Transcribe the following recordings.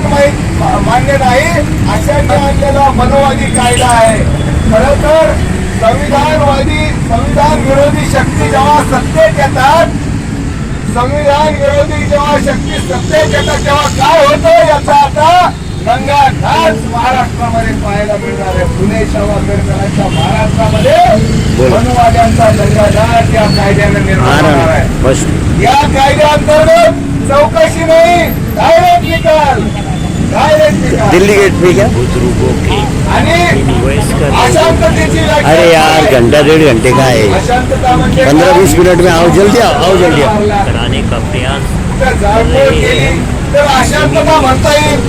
माहित- मान्य नाही अशाने आणलेला मनोवादी कायदा आहे. खर तर संविधानवादी संविधान विरोधी शक्ती जेव्हा सत्तेत येतात संविधान विरोधी जेव्हा शक्ती सत्तेत येतात तेव्हा काय होतं याचा आता गंगा नाच महाराष्ट्रामध्ये पाहायला मिळणार आहे. पुणे शाहू आंबेडकरांच्या महाराष्ट्रामध्ये मनोवाद्यांचा गंगानाच या कायद्याने निर्माण होणार आहे. या कायद्याअंतर्गत चौकशी नाही डायरेक्ट निकाल. दिल्ली गेट पे क्या? बुजुर्गों के अरे यार? घंटा डेढ़ घंटे का है पंद्रह काय? बीस मिनट में आओ जल्दी आओ आओ जल्दी आओ. कराने का प्रयास अशांतता म्हणता येईल.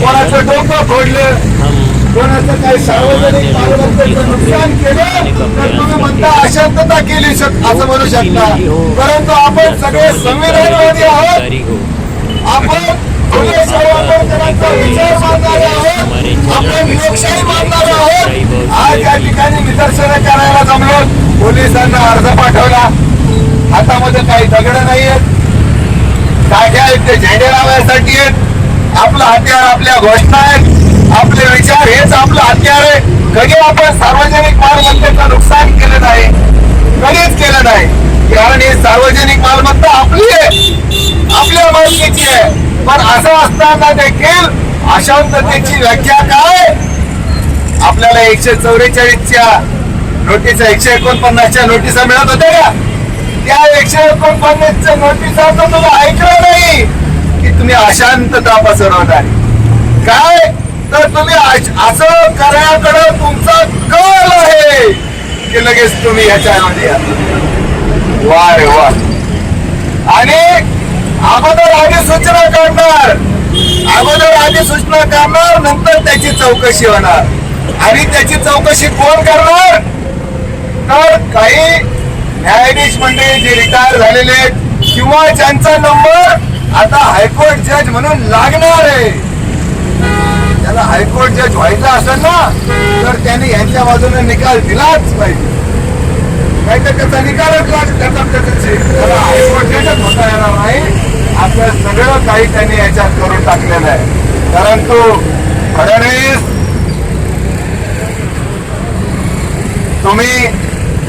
कोणाचं डोकं फोडलं हम कोणाचं काही सार्वजनिक मालमत्तेचं नुकसान केलं तर तुम्ही म्हणता अशांतता केली शक असं म्हणू शकता. परंतु आपण सगळे संविधानवादी आहोत. हो। आपण आज या ठिकाणी निदर्शन करायला जमलो पोलिसांना अर्ज पाठवला हातामध्ये काही दगड नाहीयेत काढ्या आहेत ते झेंडे लावायसाठी आहेत आपलं हत्यार आपल्या घोषणा आहेत आपले विचार हेच आपलं हत्यार आहे कधी आपण सार्वजनिक मालमत्तेचं नुकसान केलं नाही कधीच केलं नाही कारण ही सार्वजनिक मालमत्ता आपली आहे आपल्या मालकीची आहे. पण असं असताना देखील अशांततेची व्याख्या काय? आपल्याला एकशे चौवेचाळीसच्या नोटीस एकशे एकोणपन्नासच्या नोटिसा मिळत होत्या का? त्या एकशे एकोणपन्नासच्या नोटिसा तर तुम्ही ऐकलं नाही की तुम्ही अशांतता पसरवत आहे काय? तर तुम्ही असं करण्याकडं तुमचा कल आहे की लगेच तुम्ही ह्याच्यामध्ये या. वा रे वा आणि अगोदर आधी सूचना काढणार. अगोदर आधी सूचना काढणार नंतर त्याची चौकशी होणार. आणि त्याची चौकशी कोण करणार? तर काही न्यायाधीश मंडळी जे रिटायर झालेले आहेत किंवा ज्यांचा नंबर आता हायकोर्ट जज म्हणून लागणार आहे. त्याला हायकोर्ट जज व्हायचा असेल ना तर त्याने यांच्या बाजूने निकाल दिलाच पाहिजे. नाही तर त्याचा निकालच लाग- त्याचा त्याचा- हायकोर्ट जजच होता येणार नाही. असं सगळं काही त्यांनी याच्यात करून टाकलेलं आहे. परंतु फडणवीस तुम्ही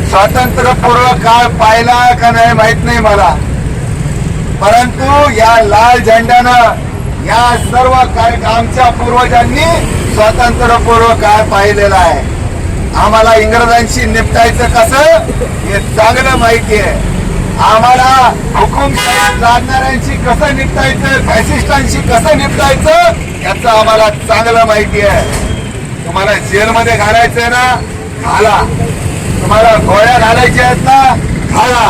स्वातंत्र्यपूर्व काळ पाहिला का नाही माहीत नाही मला. परंतु या लाल झेंड्यानं या सर्व काय आमच्या पूर्वजांनी स्वातंत्र्यपूर्व काळ पाहिलेला आहे. आम्हाला इंग्रजांशी निपटायचं कसं हे चांगलं माहिती आहे. आम्हाला हुकुमशाही लागणाऱ्यांशी कसं निपटायचं फॅसिस्टांशी कसं निपटायचं याचं आम्हाला चांगलं माहिती आहे. तुम्हाला जेलमध्ये घालायचंय ना घाला. तुम्हाला गोळ्या घालायच्या आहेत ना घाला.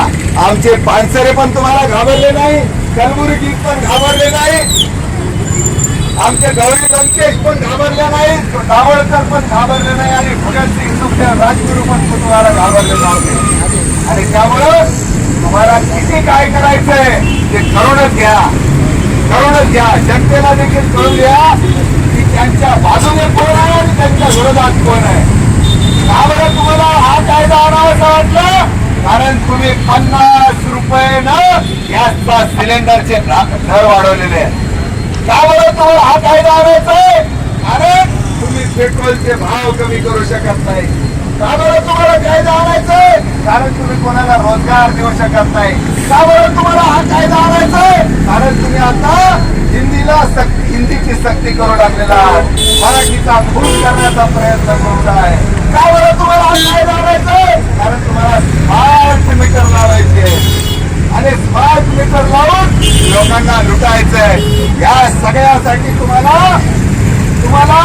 आमचे पानसरे पण तुम्हाला घाबरले नाही कलबुर्गी पण घाबरले नाही. आमचे गौरी लंकेश पण घाबरले नाही दाभोळकर पण घाबरले नाही आणि भगतसिंग सुखदेव राजगुरू पण तुम्हाला घाबरले नव्हते आणि त्यामुळं तुम्हाला किती काय करायचंय ते करूनच घ्या. करूनच घ्या. जनतेला देखील कळून द्या की त्यांच्या बाजूने कोण आहे आणि त्यांच्या विरोधात कोण आहे. का बरं तुम्हाला हा कायदा आणावासा वाटला? कारण तुम्ही पन्नास रुपये न गॅसचा सिलेंडरचे दर वाढवलेले आहेत. का बरं तुम्हाला हा कायदा आणायचा आहे कारण तुम्ही पेट्रोलचे भाव कमी करू शकत नाही. का बरं तुम्हाला कायदा आणायचा आहे कारण तुम्ही कोणाला रोजगार देऊ शकत नाही. का बरं तुम्हाला हा कायदा आणायचा कारण तुम्ही आता हिंदीला सक्ती हिंदीची सक्ती करू लागलेला आहात. मराठीचा खून करण्याचा प्रयत्न करत आहे. का बरं तुम्हाला हा कायदा आणायचा कारण तुम्हाला स्मार्ट मीटर लावायचे आणि स्मार्ट मीटर लावून लोकांना लुटायचंय या सगळ्यासाठी तुम्हाला तुम्हाला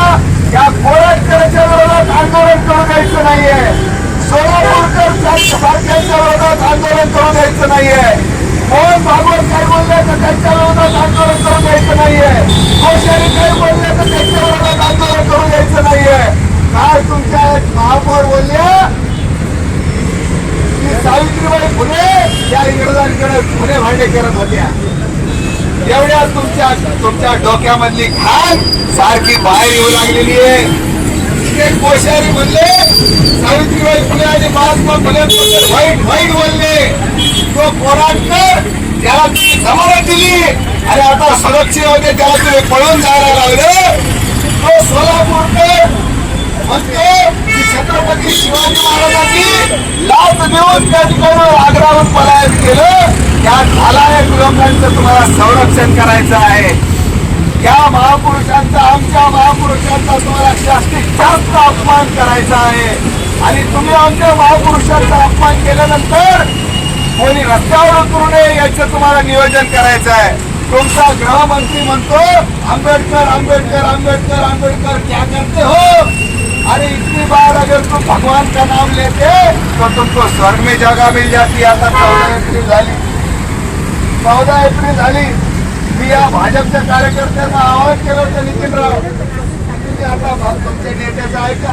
या कोळटकरच्या विरोधात आंदोलन करू द्यायचं नाहीये. सोलापूरकर सारख्यांच्या विरोधात आंदोलन करू द्यायचं नाहीये मोहन भागवत काय बोलले तर त्यांच्या विरोधात आंदोलन करून द्यायचं नाहीये कोश्यारी काय बोलले तर त्यांच्या विरोधात आंदोलन करू द्यायचं नाहीये काय तुमच्या एक महापौर बोलल्या की सावित्रीबाई फुले या इंग्रजांकडे फुले भांडे करत होत्या एवढ्या तुमच्या तुमच्या डोक्यामधली घाण सारखी बाहेर येऊ लागलेली आहे. ते कोश्यारी म्हणले सावित्रीबाई फुले आणि महात्मा फुले वाईट वाईट बोलले. तो पोराटकर त्याला तुम्ही जमानत दिली. आणि आता सुरक्षेमध्ये त्याला तुम्ही पळून जायला लागले. तो सोलापूरकर म्हणतो की छत्रपती शिवाजी महाराजांनी लाच देऊन त्या ठिकाणी आग्राहून पलायन केलं. त्या नालायक लोकांचं तुम्हाला संरक्षण करायचं आहे. या महापुरुषांचा आमच्या महापुरुषांचा तुम्हाला जास्तीत जास्त अपमान करायचा आहे. आणि तुम्ही आमच्या महापुरुषांचा अपमान केल्यानंतर कोणी रस्त्यावर उतरू नये याचं तुम्हाला नियोजन करायचं आहे. तुमचा गृहमंत्री म्हणतो आंबेडकर आंबेडकर आंबेडकर आंबेडकर क्या करते हो? अरे इतनी बार अगर तुम भगवान का नाम लेते तो तुमको स्वर्ग में जगह मिल जाती। आता चौदा एप्रिल झाली। चौदा एप्रिल झाली। मी या भाजपच्या कार्यकर्त्यांना आवाहन केलं होतं नितीनराव. तुम्ही आता तुमच्या नेत्याचं ऐका.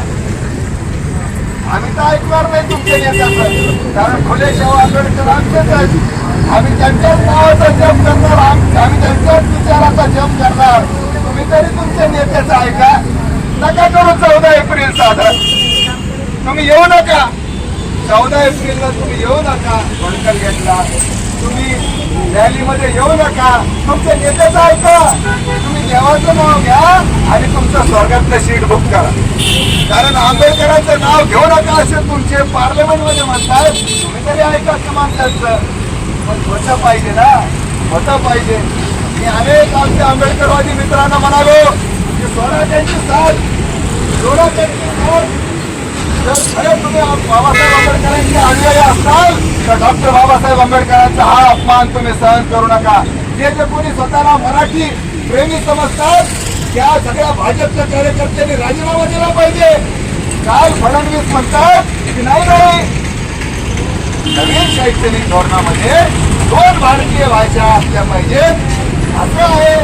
आम्ही तर ऐकणार नाही तुमच्या नेत्याचं कारण खुले शाह आंबेडकर आमचेच आहेत. आम्ही त्यांच्याच नावाचा जप करणार. आम- आम्ही त्यांच्याच विचाराचा जप करणार. तुम्ही तरी तुमच्या नेत्याचं ऐका. नका करू चौदा एप्रिल साधन. तुम्ही येऊ नका. चौदा एप्रिलला तुम्ही येऊ नका. बंडल घेतला तुम्ही रॅलीमध्ये येऊ नका. तुमच्या नेत्याचं ऐका. तुम्ही देवाचं नाव घ्या आणि तुमचं स्वर्गातलं सीट बुक करा. कारण आंबेडकरांचं नाव घेऊ नका असे तुमचे पार्लमेंटमध्ये म्हणतात. तुम्ही तरी ऐका किमान त्यांचं पण होतं पाहिजे ना. होतं पाहिजे. मी अनेक आमच्या आंबेडकरवादी मित्रांना म्हणालो की स्वराज्यांची साथ स्वराज्यांची साथ जर तुम्ही बाबासाहेब आंबेडकरांचे अनुयायी असाल तर डॉक्टर बाबासाहेब आंबेडकरांचा हा अपमान तुम्ही सहन करू नका. जे जे कोणी स्वतःला मराठी प्रेमी समजतात त्या सगळ्या भाजपच्या कार्यकर्त्यांनी राजीनामा दिला पाहिजे. काल फडणवीस म्हणतात की नाही नाही नवीन शैक्षणिक धोरणामध्ये दोन भारतीय भाषा असल्या पाहिजेत. असं आहे.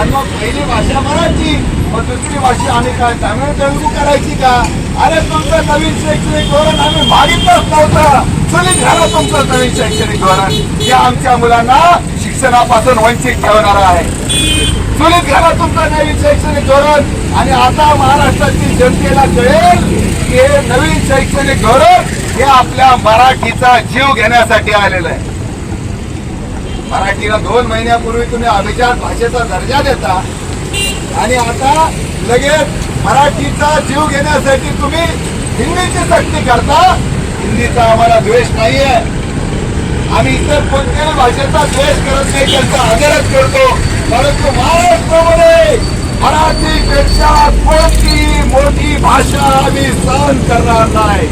आणि मग पहिली भाषा मराठी. मग दुसरी भाषा आणि काय? त्यामुळे तेलगू करायची का? अरे तुमचं नवीन शैक्षणिक धोरण आम्ही मागितलंच नव्हतं. चुलीत झालं तुमचं नवीन शैक्षणिक धोरण. हे आमच्या मुलांना शिक्षणापासून वंचित ठेवणार आहे. चुलीत घाला तुमचं नवीन शैक्षणिक धोरण. आणि आता महाराष्ट्रातील जनतेला कळेल की हे नवीन शैक्षणिक धोरण हे आपल्या मराठीचा जीव घेण्यासाठी आलेलं आहे. मराठीला दोन महिन्यापूर्वी तुम्ही अभिजात भाषेचा दर्जा देता. आणि आता लगेच मराठीचा जीव घेण्यासाठी तुम्ही हिंदीची सक्ती करता. हिंदीचा आम्हाला द्वेष नाहीये. आम्ही इतर कोणत्याही भाषेचा द्वेष करत नाही त्यांचा आदरच करतो. परंतु महाराष्ट्रामध्ये मराठीपेक्षा कोणती मोठी भाषा आम्ही सहन करणार नाही.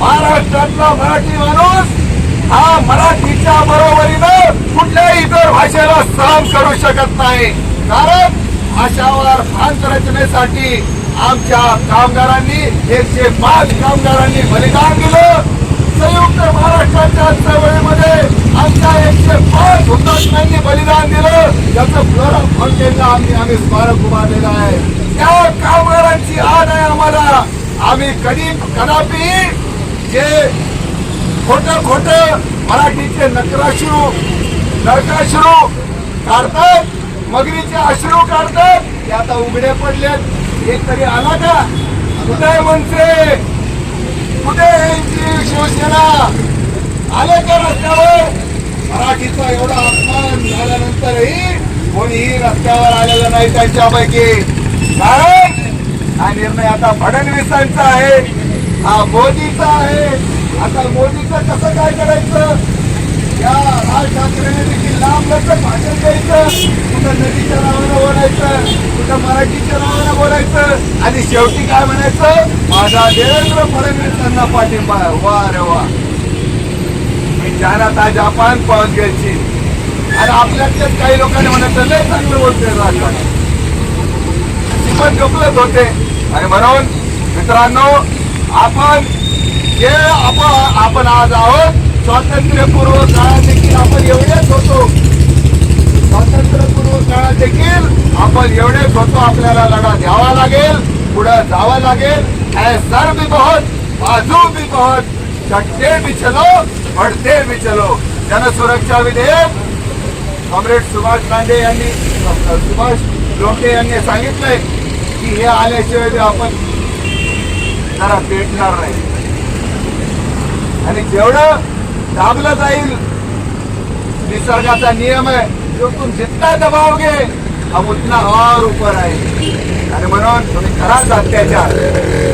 महाराष्ट्रातला मराठी माणूस हा मराठीच्या बरोबरीनं कुठल्याही इतर भाषेला सहन करू शकत नाही. कारण अशावर प्रांत रचनेसाठी आमच्या कामगारांनी एकशे पाच कामगारांनी बलिदान दिलं. संयुक्त महाराष्ट्राच्या चळवळीमध्ये आमच्या एकशे पाच हुतात्म्यांनी बलिदान दिलं. त्याचं फ्लोरा फाउंटेनला आम्ही आम्ही स्मारक उभारलेलं आहे. त्या कामगारांची आण आहे आम्हाला. आम्ही कधी कदापि जे खोट खोट मराठीचे नकराश्रू नरकाश्रू काढतात मगरीचे अश्रू काढतात. ते आता उघडे पडलेत एक तरी आला का? कुठे म्हणते कुठे यांची शिवसेना? आले का रस्त्यावर? मराठीचा एवढा अपमान झाल्यानंतरही कोणीही रस्त्यावर आलेलं नाही त्यांच्यापैकी. कारण हा निर्णय आता फडणवीसांचा आहे. हा मोदीचा आहे. आता मोदीचं कसं काय करायचं? या राज ठाकरेने देखील लांब लचक भाषण द्यायचं कुठं नदीच्या नावानं बोलायचं कुठं मराठीच्या नावानं बोलायचं आणि शेवटी काय म्हणायचं? माझा देवेंद्र फडणवीसांना पाठिंबा वा रे वा. मी जाणार आज आपण पाहून घ्यायची. आणि आपल्यातल्याच काही लोकांनी म्हणायचं लय चांगलं बोलतोय राजकारण पण गपलत होते. आणि म्हणून मित्रांनो आपण जे आपण आपण आज आहोत स्वातंत्र्यपूर्व काळात देखील आपण एवढेच होतो. स्वातंत्र्यपूर्व काळात देखील आपण एवढेच होतो. आपल्याला लढा द्यावा लागेल पुढे जावं लागेल. सर भी बहुत बाजू भी बहुत चट्टे भी चलो बढ़ते भी चलो. जनसुरक्षा विधेयक कॉम्रेड सुभाष लांडे यांनी सुभाष लोटे यांनी सांगितलंय की हे आल्याशिवाय आपण जरा पेटणार नाही. आणि जेवढं दाबलं जाईल. निसर्गाचा नियम आहे. जो तुम जितना घे हम उतना और ऊपर आहे आणि म्हणून तुम्ही कराल अत्याचार.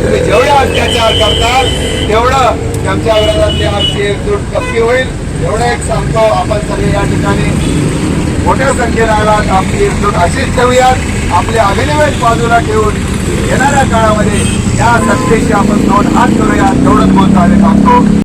तुम्ही जेवढे अत्याचार करताल तेवढं आमच्या विरोधातली आमची एकजूट कमी होईल. एवढं एक सांगतो आपण सगळे या ठिकाणी मोठ्या संख्येने आलात. आपली एकजूट अशीच ठेवूयात. आपले अभिनिवेश बाजूला ठेवून येणाऱ्या काळामध्ये या सत्तेशी आपण दोन हात करूया तेवढंच बोलतो आणि सांगतो